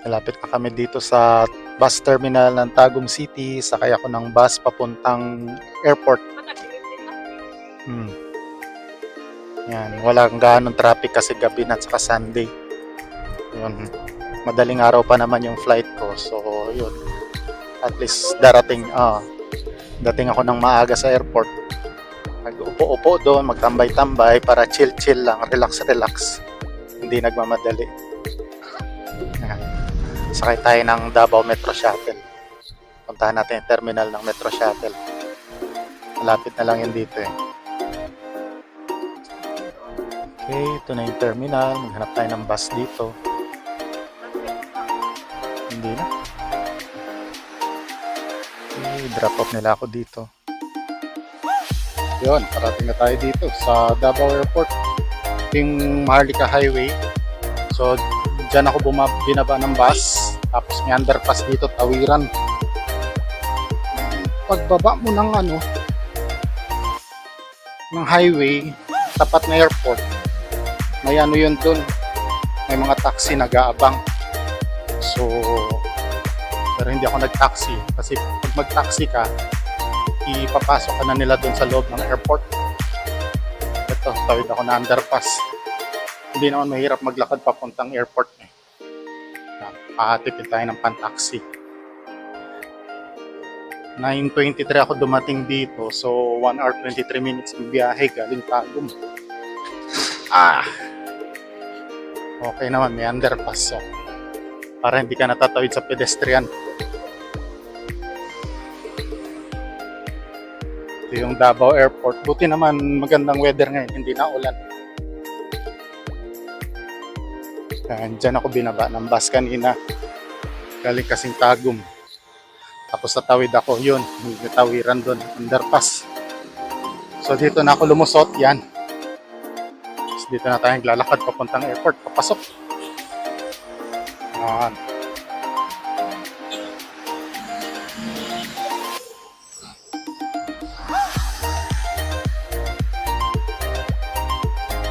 Malapit na kami dito sa bus terminal ng Tagum City. Sakay ako ng bus papuntang airport. Hmm. Yan, walang ganong traffic kasi gabi na at saka Sunday. Yun. Madaling araw pa naman yung flight ko. So, yun. At least darating, ah, dating ako ng maaga sa airport. Mag-upo-upo doon, magtambay-tambay para chill-chill lang, relax-relax. Hindi nagmamadali. Sakay tayo ng Davao Metro Shuttle. Puntahan natin yung terminal ng Metro Shuttle. Malapit na lang yun dito eh. Okay, ito na yung terminal. Maghanap tayo ng bus dito. Hindi na. Okay, drop off nila ako dito. Yun, parating na tayo dito sa Davao Airport. Yung Maharlika Highway. So, dyan ako buma- binaba ng bus. Tapos may underpass dito, tawiran. Pagbaba mo ng ano, ng highway, tapat na airport, may ano yun dun, may mga taxi nag-aabang. So, pero hindi ako nag-taxi kasi pag mag-taxi ka, ipapasok ka na nila dun sa loob ng airport. Ito, tawid ako na underpass. Hindi naman mahirap maglakad papuntang airport. Eh. Pahatipid tayo ng pan-taxi. 9.23 ako dumating dito. So, 1 hour 23 minutes yung biyahe galing Tagum. Ah! Okay naman, may underpass. So, para hindi ka natatawid sa pedestrian. Ito yung Davao Airport. Buti naman magandang weather ngayon, hindi na ulan. Yan, dyan ako binaba ng bus kanina. Galing kasing Tagum. Tapos tatawid ako, yun, may tawiran doon, underpass. So dito na ako lumusot, yan. Tapos dito na tayo naglalakad papuntang airport, papasok. Yan.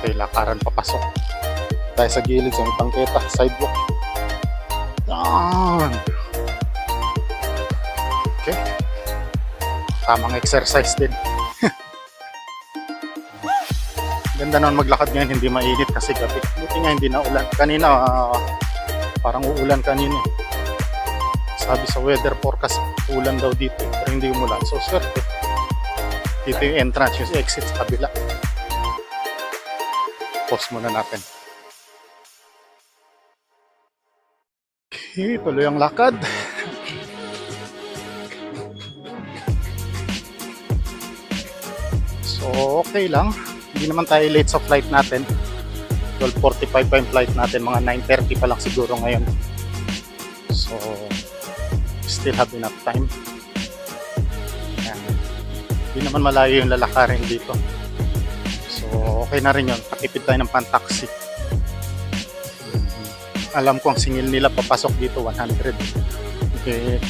Okay, lakaran papasok. Tayo sa gilid sa may bangketa, sidewalk. Yan. Okay. Tamang exercise din. Ganda naman maglakad ngayon, hindi mainit kasi gabi. Buti nga hindi na ulan. Kanina, ah, parang uulan kanina. Sabi sa weather forecast, ulan daw dito. Pero hindi umulan. So, swerte. Dito yung entrance, yung exit sa kabila. Pause muna natin. Okay, tuloy ang lakad. So, okay lang. Hindi naman tayo late sa flight natin. 12.45 pa yung flight natin. Mga 9.30 pa lang siguro ngayon. So, still have enough time. Yan. Hindi naman malayo yung lalakarin dito. So, okay na rin yun. Patipid tayo ng pan-taxi. Alam ko ang singil nila papasok dito 100. Okay,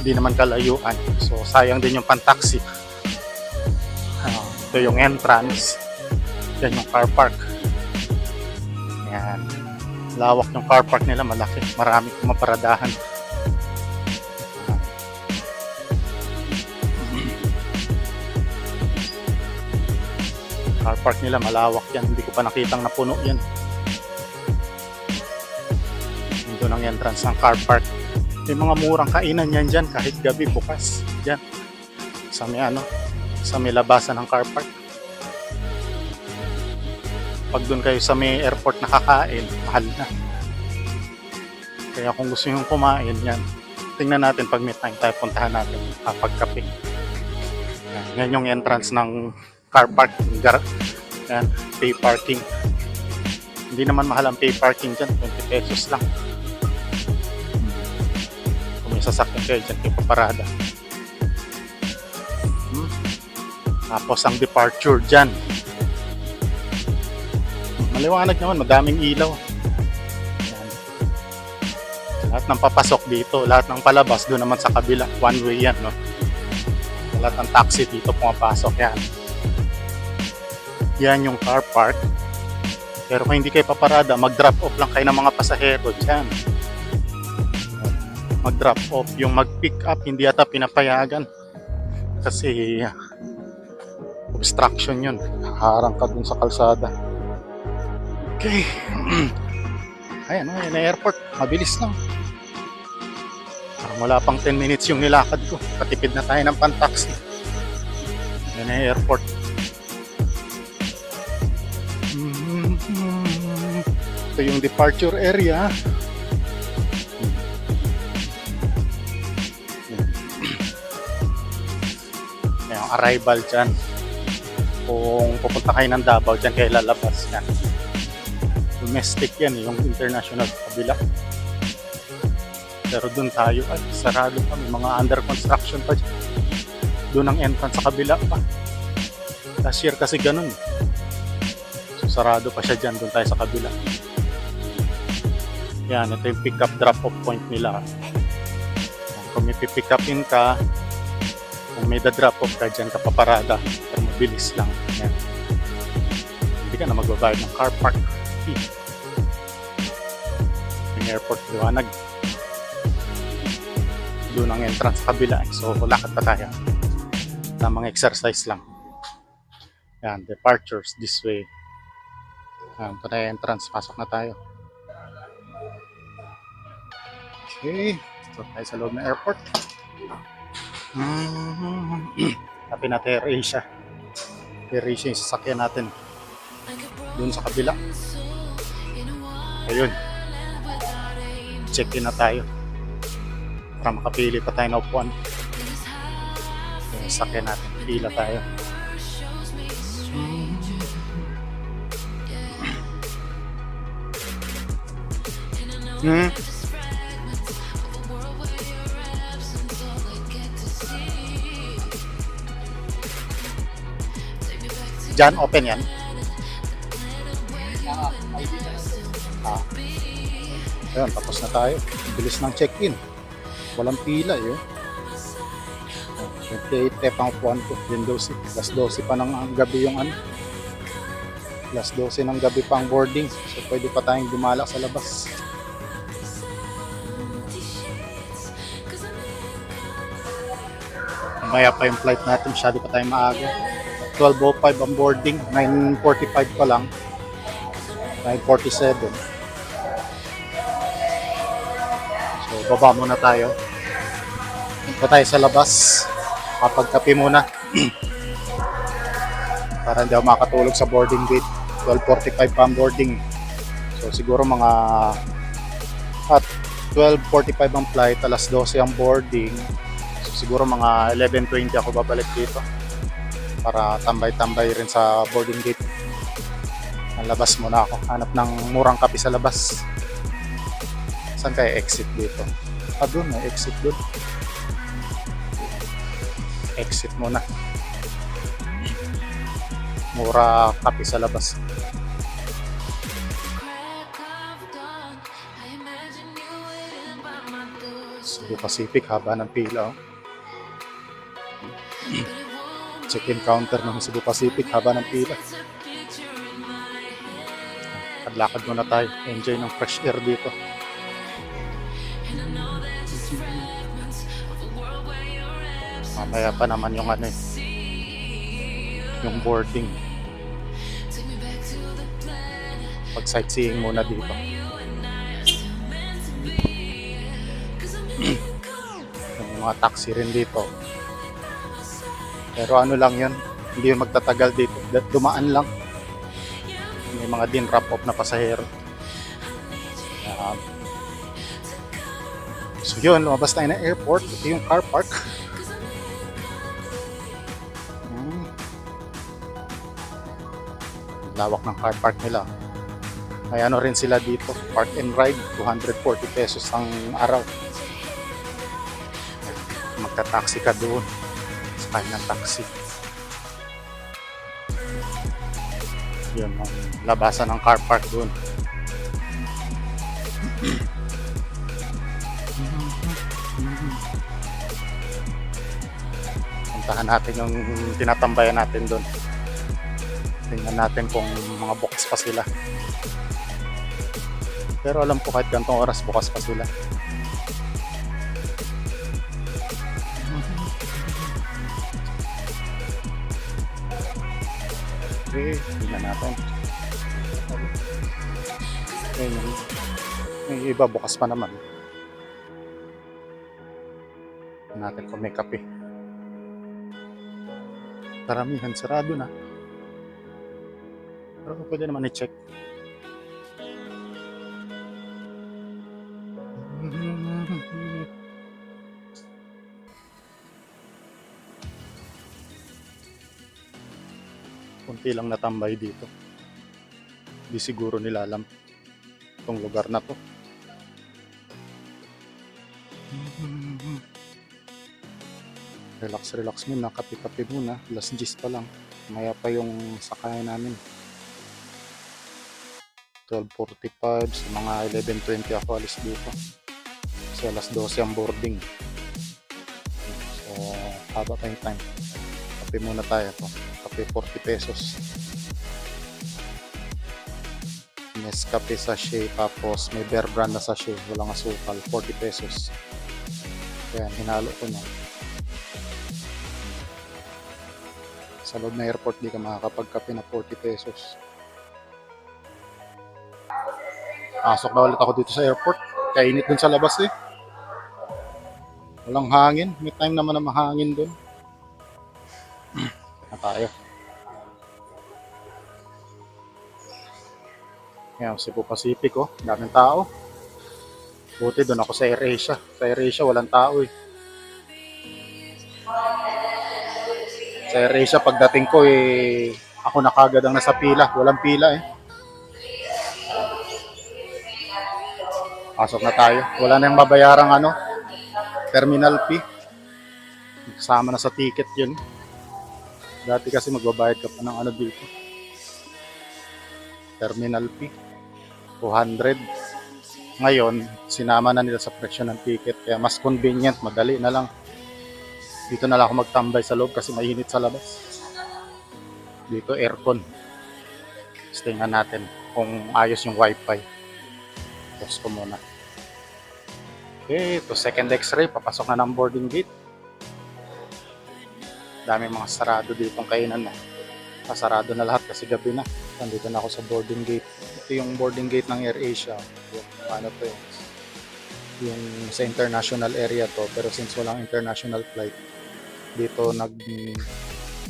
hindi naman kalayuan. So, sayang din yung pan-taxi. Ah, ito yung entrance. Yan yung car park. Yan. Lawak yung car park nila, malaki. Marami kong maparadahan. Car park nila, malawak yan. Hindi ko pa nakitang napuno yan. Ito ang entrance ng car park. May mga murang kainan yan dyan kahit gabi bukas. Dyan. Sa may ano, sa may labasan ng car park. Pag doon kayo sa may airport nakakain, mahal na. Kaya kung gusto nyo kumain, yan. Tingnan natin pag may time tayo, puntahan natin kapag kape. Yan, yung entrance ng car park. Gar yan, pay parking. Hindi naman mahal ang pay parking dyan, 20 pesos lang. Sasakyan kayo dyan, kayo paparada. Hmm. Tapos ang departure dyan. Maliwanag naman, madaming ilaw. Yan. Lahat ng papasok dito, lahat ng palabas doon naman sa kabila. One way yan, no? Lahat ng taxi dito pumapasok yan. Yan yung car park. Pero kung hindi kayo paparada, mag-drop off lang kayo ng mga pasahero dyan. Mag-drop off. Yung mag-pick up, hindi ata pinapayagan. Kasi ah, obstruction yun. Harang ka dun sa kalsada. Okay. Ayan, oh, yan ang airport. Mabilis lang. Parang wala pang 10 minutes yung nilakad ko. Katipid na tayo ng pan-taxi. Yan ang airport. Ito yung departure area. Arrival dyan. Kung pupunta kayo ng Davao, dyan kayo lalabas yan. Domestic yan, yung international kabila. Pero doon tayo, ay sarado pa, may mga under construction pa dyan. Doon ang entrance sa kabila pa. Last kasi ganun. So sarado pa siya dyan, doon tayo sa kabila. Yan, ito yung pick up drop off point nila. Kung may pick upin ka, kung may drop off ka dyan ka paparada. Pero mabilis lang. Yan. Hindi ka na magbabayad ng car park fee. Yung airport liwanag. Doon ang entrance kabila. So, lakad pa tayo. Tamang exercise lang. Yan, departures this way. Yan, ito na entrance. Pasok na tayo. Okay. Ito tayo sa loob ng airport. Hmm. Natin Air Asia. Air Asia yung sasakyan natin. Doon sa kabila. Ayun. Check-in na tayo. Para makapili pa tayo ng upuan. Sasakyan natin. Pila tayo. Hmm. Diyan, open yan. Ah. Ayun, tapos na tayo. Bilis ng check-in. Walang pila eh. 28 eh pang upuan ko. Windows 12. Plus 12 pa ng gabi yung ano. Plus 12 ng gabi pang boarding. So pwede pa tayong dumala sa labas. Mamaya pa yung flight natin. Masyado pa tayong maaga. 12.05 ang boarding. 9.45 pa lang. 9.47. So, baba muna tayo. Punta tayo sa labas. Kapagkape muna. Para hindi ako makatulog sa boarding gate. 12.45 pa ang boarding. So, siguro mga at 12.45 ang flight, alas 12 ang boarding. So, siguro mga 11.20 ako babalik dito para tambay-tambay rin sa boarding gate. Labas muna ako. Hanap ng murang kape sa labas. Saan kaya exit dito? Ah, doon. May exit doon. Exit muna. Mura kape sa labas. Pacific, haba ng pila. Oh. Check-in counter ng Cebu Pacific, haba ng pila. Paglakad muna tayo. Enjoy ng fresh air dito. Mamaya pa naman yung ano eh. Yung boarding. Pag sightseeing muna dito. yung mga taxi rin dito. Pero ano lang yun, hindi yun magtatagal dito. Dumaan lang. May mga din wrap off na pasahero. Yan. So yun, lumabas tayo ng airport. Ito yung car park. Hmm. Lawak ng car park nila. May ano rin sila dito, park and ride, 240 pesos ang araw. Magta-taxi ka doon. Sakay ng taxi. Yun, ang labasan ng car park doon. Puntahan natin yung tinatambayan natin doon. Tingnan natin kung mga bukas pa sila. Pero alam ko kahit gantong oras bukas pa sila. Okay, tingnan natin. May, may iba bukas pa naman. Natin kung may kape. Karamihan sarado na. Pero pwede naman i-check. Kunti lang natambay dito. Di siguro nila itong lugar na to. Relax, relax muna. Kape-kape muna. Last gist pa lang. Maya pa yung sakayan namin. 12.45 sa mga 11.20 ako alis dito. Kasi alas 12 ang boarding. So, haba pa yung time. Kape muna tayo to. Kape 40 pesos. Nescafe sachet tapos may bear brand na sachet. Walang asukal. 40 pesos. Kaya hinalo ko na. Sa loob na airport di ka makakapagkape na 40 pesos. Pasok na ulit ako dito sa airport. Kainit dun sa labas eh. Walang hangin. May time naman na mahangin dun. na tayo. Yan, Cebu Pacific oh. Daming tao. Buti doon ako sa AirAsia. Sa AirAsia walang tao eh. Sa AirAsia pagdating ko eh ako na kagad ang nasa pila. Walang pila eh. Pasok na tayo. Wala na yung mabayarang ano, terminal fee. Kasama na sa ticket yun. Dati kasi magbabayad ka pa ng ano dito. Terminal fee. 200. Ngayon, sinama na nila sa presyo ng ticket. Kaya mas convenient, madali na lang. Dito na lang ako magtambay sa loob kasi mainit sa labas. Dito aircon. Tapos tingnan natin kung ayos yung wifi. Pause ko muna. Okay, to second x-ray, papasok na ng boarding gate. Dami mga sarado dito ang kainan na. Pasarado na lahat kasi gabi na. Nandito na ako sa boarding gate. Ito yung boarding gate ng AirAsia. Yung, ano to yun? Yung sa international area to. Pero since walang international flight, dito nag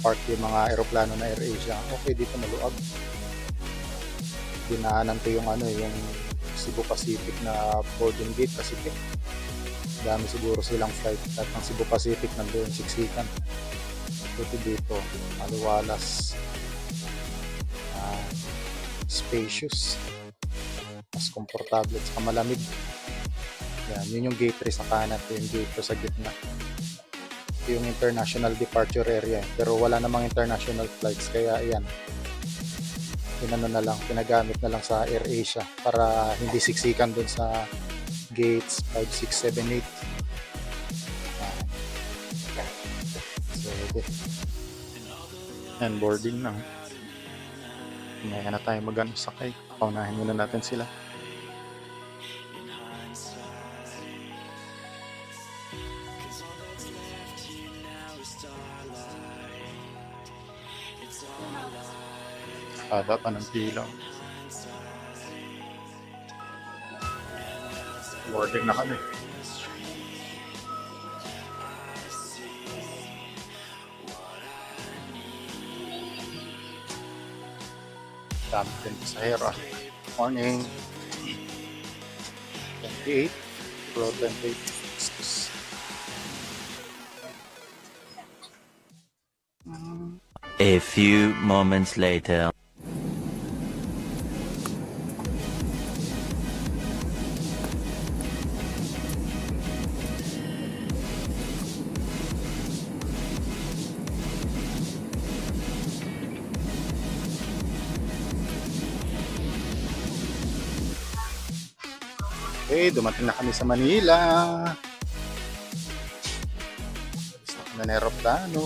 park yung mga aeroplano na AirAsia. Okay, dito maluag. Dinaanan ko yung ano, yung Cebu Pacific na boarding gate kasi dami siguro silang flight at ng Cebu Pacific nandoon siksikan buti dito maluwalas spacious mas komportable at malamig. Yan, yun yung gate 3 sa kanan yung gate 2 sa gitna. Yung international departure area. Pero wala namang international flights. Kaya yan pinano na lang, pinagamit na lang sa AirAsia para hindi siksikan dun sa gates 5, 6, 7, 8 Ah. so okay and boarding na Ngayon na tayo mag sakay. Paunahin muna natin sila. Haba pa ng pila boarding na kami morning. 28 road 28 A few moments later. Okay, dumating na kami sa Manila. Alis na kami ng aeroplano.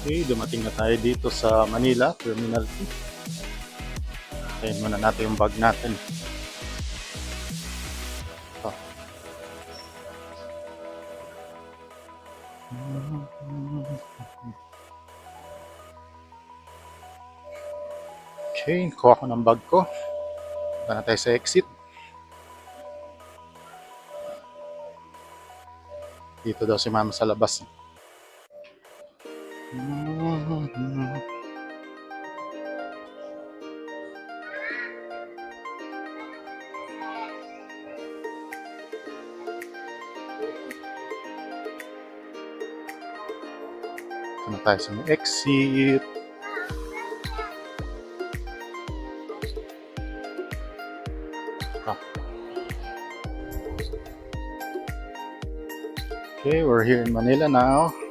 Okay, dumating na tayo dito sa Manila, Terminal 2. Tayin muna natin yung bag natin. Ito. Okay, kuha ko ng bag ko. Punta na tayo sa exit. Dito daw si mama sa labas. Na tayo sa exit. We're here in Manila now.